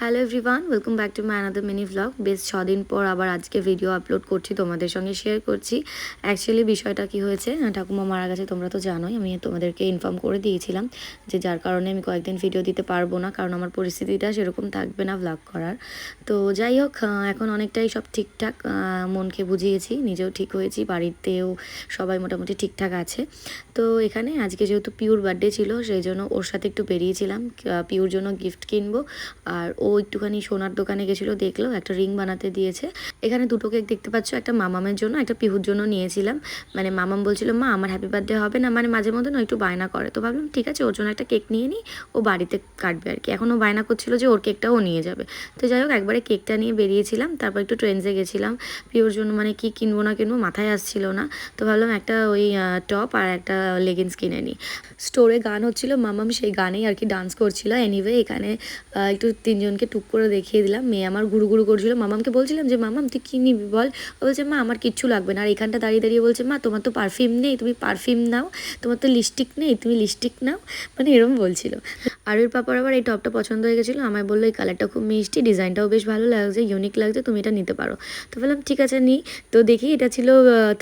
Hello everyone welcome back to my another mini vlog বেশ ছদিন পর আবার আজকে ভিডিও আপলোড করছি, তোমাদের সঙ্গে শেয়ার করছি। অ্যাকচুয়ালি বিষয়টা কি হয়েছে ঠাকুমা মারা গেছে, তোমরা তো জানোই, আমি তোমাদেরকে ইনফর্ম করে দিয়েছিলাম যে যার কারণে আমি কয়েকদিন ভিডিও দিতে পারব না, কারণ আমার পরিস্থিতিটা সেরকম থাকবে না ভ্লগ করার। তো যাই হোক এখন অনেকটাই সব ঠিকঠাক মনকে বুঝিয়েছি, নিজেও ঠিক হয়েছি, বাড়িতেও সবাই মোটামুটি ঠিকঠাক আছে। তো এখানে আজকে যেহেতু পিওর বার্থডে ছিল, সেই জন্য ওর সাথে একটু বেরিয়েছিলাম পিওর জন্য গিফট কিনবো, আর ও একটুখানি সোনার দোকানে গেছিল, দেখল, একটা রিং বানাতে দিয়েছে। এখানে দুটো কেক দেখতে পাচ্ছ, একটা মামামের জন্য, একটা পিহুর জন্য নিয়েছিলাম। মানে মামাম বলছিল, মা, আমার হ্যাপি বার্থডে হবে না। মানে মাঝে মধ্যে না একটু বায়না করে। তো ভাবলাম, ঠিক আছে, ওর জন্য একটা কেক নিয়ে নিই ও বাড়িতে কাটবে আর কি। এখন ও বায়না করছিল যে ওর কেকটাও ও নিয়ে যাবে। তো যাই হোক, একবারে কেকটা নিয়ে বেরিয়েছিলাম, তারপর একটু ট্রেন্সে গেছিলাম। পিওর জন্য মানে কি কিনবো না কিনবো মাথায় আসছিল না। তো ভাবলাম একটা ওই টপ আর একটা লেগিংস কিনে নিই স্টোরে গান হচ্ছিল, মামাম সেই গানেই আর কি ডান্স করছিল। এনিওয়ে এখানে একটু একটু তিনজনকে টুক করে দেখিয়ে দিলাম। মেয়ে আমার গুরু ঘুরু করছিল। মামামকে বলছিলাম যে, মামাম, তুই কী নিবি বল? বলছে, মা, আমার কিচ্ছু লাগবে না। আর এখানটা দাঁড়িয়ে দাঁড়িয়ে বলছে, মা, তোমার তো পারফিউম নেই, তুমি পারফিউম নাও। তোমার তো লিপস্টিক নেই, তুমি লিপস্টিক নাও। মানে এরম বলছিল। ওর পাপার আবার এই টপটা পছন্দ হয়ে গেছিল। আমায় বলল, এই কালারটা খুব মিষ্টি, ডিজাইনটাও বেশ ভালো লাগছে ইউনিক লাগছে, তুমি এটা নিতে পারো। তো বললাম, ঠিক আছে, নিই। তো দেখি, এটা ছিল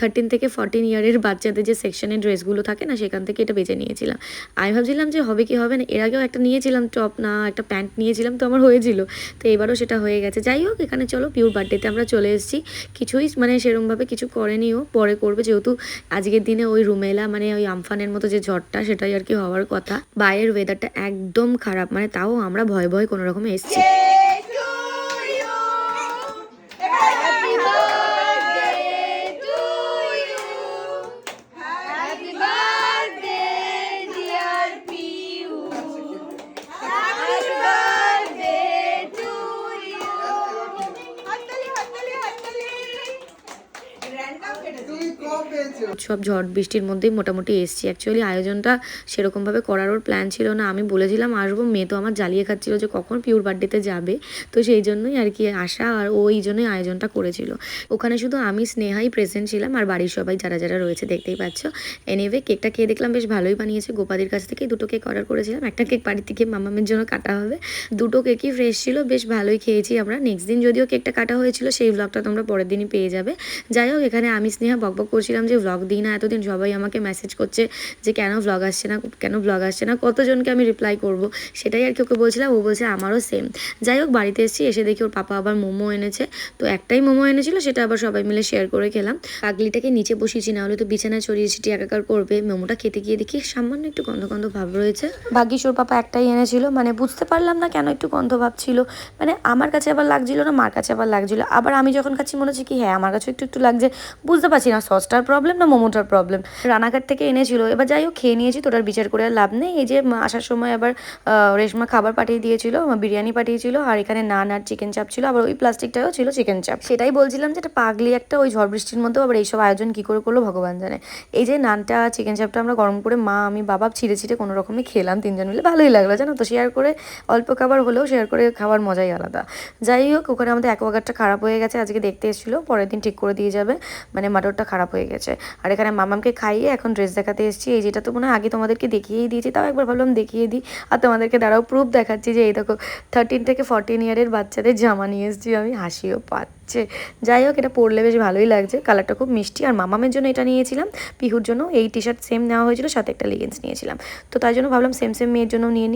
থার্টিন থেকে ফর্টিন ইয়ারের বাচ্চাদের যে সেকশনের ড্রেসগুলো থাকে না, সেখান থেকে এটা বেছে নিয়েছিলাম। আমি ভাবছিলাম যে হবে কি হবে না, এর আগেও একটা নিয়েছিলাম টপ না, একটা প্যান্ট নিয়েছিলাম, তো আমার হয়েছিল। তো এবারও সেটা হয়ে গেছে। যাই হোক, এখানে চলো পিওর বার্থডেতে আমরা চলে এসেছি। কিছুই মানে সেরমভাবে কিছু করেনিও পরে করবে, যেহেতু আজকের দিনে ওই রুমেলা মানে ওই আমফানের মতো যে ঝড়টা, সেটাই আর কি হওয়ার কথা। বাইরের ওয়েদারটা একদম খারাপ। মানে তাও আমরা ভয় ভয় কোনো রকমে এসেছি। সব ঝড় বৃষ্টির মধ্যেই মোটামুটি এসছি। অ্যাকচুয়ালি আয়োজনটা সেরকমভাবে করার ওর প্ল্যান ছিল না। আমি বলেছিলাম, আসব। মেয়ে তো আমার জ্বালিয়ে খাচ্ছিল যে কখন পিওর বার্থডেতে যাবে। তো সেই জন্যই আর কি আসা আর ও এই জন্যই আয়োজনটা করেছিল। ওখানে শুধু আমি, স্নেহাই প্রেজেন্ট ছিলাম আর বাড়ির সবাই যারা যারা রয়েছে দেখতেই পাচ্ছ। এনিওয়ে কেকটা খেয়ে দেখলাম, বেশ ভালোই বানিয়েছে। গোপাদির কাছ থেকে দুটো কেক অর্ডার করেছিলাম। একটা কেক বাড়ি থেকে মামামের জন্য কাটা হবে। দুটো কেকই ফ্রেশ ছিল, বেশ ভালোই খেয়েছি আমরা। নেক্সট দিন যদিও কেকটা কাটা হয়েছিল, সেই ব্লগটা তোমরা পরের দিনই পেয়ে যাবে। যাই হোক, এখানে আমি, স্নেহা বকবক করছিলাম যে ব্লগ দিই না, এতদিন সবাই আমাকে মেসেজ করছে যে, কেন ব্লগ আসছে না, কেন ব্লগ আসছে না, কতজনকে আমি রিপ্লাই করব? সেটাই আর কি ওকে বলছিলাম, ও বলছে আমারও সেম যাই হোক, বাড়িতে এসেছি, এসে দেখি ওর পাপা আবার মোমো এনেছে। তো একটাই মোমো এনেছিল, সেটা আবার সবাই মিলে শেয়ার করে খেলাম। পাগলিটাকে নিচে বসিয়েছি, না হলে তো বিছানায় ছড়িয়ে ছিটিয়ে একাকার করবে। মোমোটা খেতে গিয়ে দেখি সামান্য একটু গন্ধ গন্ধ ভাব রয়েছে। ভাগ্যিস ওর পাপা একটাই এনেছিল। মানে বুঝতে পারলাম না কেন একটু গন্ধ ভাব ছিল। মানে আমার কাছে আবার লাগছিল না, মার কাছে আবার লাগছিল। আবার আমি যখন খাচ্ছি, মনে হচ্ছে কি হ্যাঁ আমার কাছে একটু একটু লাগছে। বুঝতে পারছি না সসটার প্রবলেম না মোমোটার প্রবলেম রানাঘাট থেকে এনেছিল, এবার যাই হোক, খেয়ে নিয়েছি তোটার বিচার করে আর লাভ নেই। এই যে আসার সময় আবার রেশমা খাবার পাঠিয়ে দিয়েছিল বিরিয়ানি পাঠিয়েছিল, আর এখানে নান আর চিকেন চাপ ছিল, আবার ওই প্লাস্টিকটাও ছিল চিকেন চাপ সেটাই বলছিলাম যে, এটা পাগলি একটা ওই ঝড় বৃষ্টির মধ্যেও আবার এইসব আয়োজন কি করে করল ভগবান জানে। এই যে, নানটা চিকেন চাপটা আমরা গরম করে মা, আমি, বাবা ছিঁড়ে ছিঁড়ে কোনো রকমে খেলাম, তিনজন মিলে। ভালোই লাগল, জানো তো? শেয়ার করে, অল্প খাবার হলেও শেয়ার করে খাওয়ার মজাই আলাদা। যাই হোক, ওখানে আমাদের অ্যাকোয়াগার্ডটা খারাপ হয়ে গেছে, আজকে দেখতে এসেছিল, পরের দিন ঠিক করে দিয়ে যাবে। মানে মাটরটা খারাপ হয়ে গেছে। আর এখানে মামামকে খাইয়ে এখন ড্রেস দেখাতে এসেছি। এই যেটা তো মনে হয় আগে তোমাদেরকে দেখিয়েই দিয়েছি, তাও একবার ভাবলাম দেখিয়ে দিই। আর তোমাদেরকে দাঁড়াও প্রুফ দেখাচ্ছি যে এই দেখো থার্টিন থেকে ফর্টিন ইয়ারের বাচ্চাদের জামা নিয়ে এসেছি আমি, হাসিও পাচ্ছে। যাই হোক, এটা পরলে বেশ ভালোই লাগছে কালারটা খুব মিষ্টি। আর মামামের জন্য এটা নিয়েছিলাম, পিহুর জন্য এই টি শার্ট সেম নেওয়া হয়েছিল, সাথে একটা লেগিংস নিয়েছিলাম। তো তাই জন্য ভাবলাম সেম সেম মেয়ের জন্য নিয়ে নিই